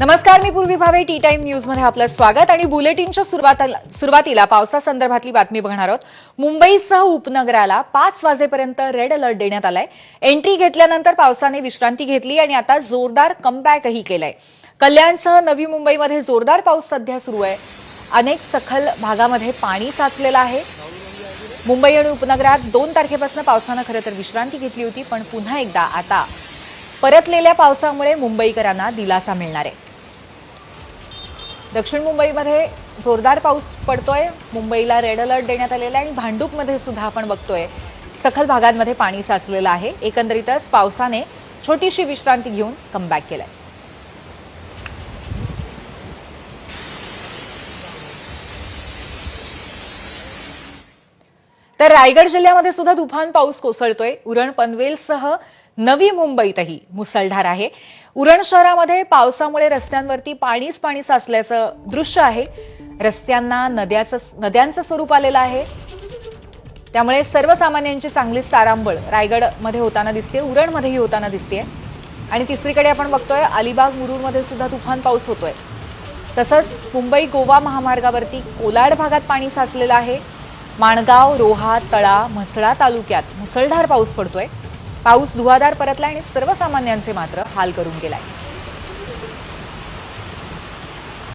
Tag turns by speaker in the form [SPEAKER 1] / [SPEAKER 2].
[SPEAKER 1] नमस्कार मी पूर्वी Bhave T time न्यूजमध्ये आपलं स्वागत आणि बुलेटिनच्या सुरुवातीला सुरुवातीला पावसासंदर्भातली बातमी बघणार आहोत. मुंबईसह उपनगराला पाच वाजेपर्यंत रेड अलर्ट देण्यात आलाय. एंट्री घेतल्यानंतर पावसाने विश्रांती घेतली आणि आता जोरदार कमबॅकही केलाय. कल्याणसह नवी मुंबईमध्ये जोरदार पाऊस सध्या सुरू आहे. अनेक सखल भागामध्ये पाणी साचलेलं आहे. मुंबई आणि उपनगरात दोन तारखेपासून पावसानं खरं तर विश्रांती घेतली होती पण पुन्हा एकदा आता परतलेल्या पावसामुळे मुंबईकरांना दिलासा मिळणार आहे. दक्षिण मुंबईमध्ये जोरदार पाऊस पडतोय. मुंबईला रेड अलर्ट देण्यात आलेला आहे आणि भांडूपमध्ये सुद्धा आपण बघतोय. सखल भागांमध्ये पाणी साचलेलं आहे. एकंदरीतच पावसाने छोटीशी विश्रांती घेऊन कमबॅक केलाय. तर रायगड जिल्ह्यामध्ये सुद्धा तुफान पाऊस कोसळतोय. उरण पनवेलसह नवी मुंबईतही मुसळधार आहे. उरण शहरामध्ये पावसामुळे रस्त्यांवरती पाणीच पाणी साचल्याचं दृश्य आहे. रस्त्यांना नद्याचं नद्यांचं स्वरूप आलेलं आहे. त्यामुळे सर्वसामान्यांची चांगलीच तारांबळ रायगडमध्ये होताना दिसते उरणमध्येही होताना दिसते. आणि तिसरीकडे आपण बघतोय अलिबाग मुरूरमध्ये सुद्धा तुफान पाऊस होतोय. तसंच मुंबई गोवा महामार्गावरती कोलाड भागात पाणी साचलेलं आहे. माणगाव रोहा तळा म्हसळा तालुक्यात मुसळधार पाऊस पडतोय. पाऊस धुवाधार परतला आणि सर्वसामान्यांचे मात्र हाल करून गेलाय.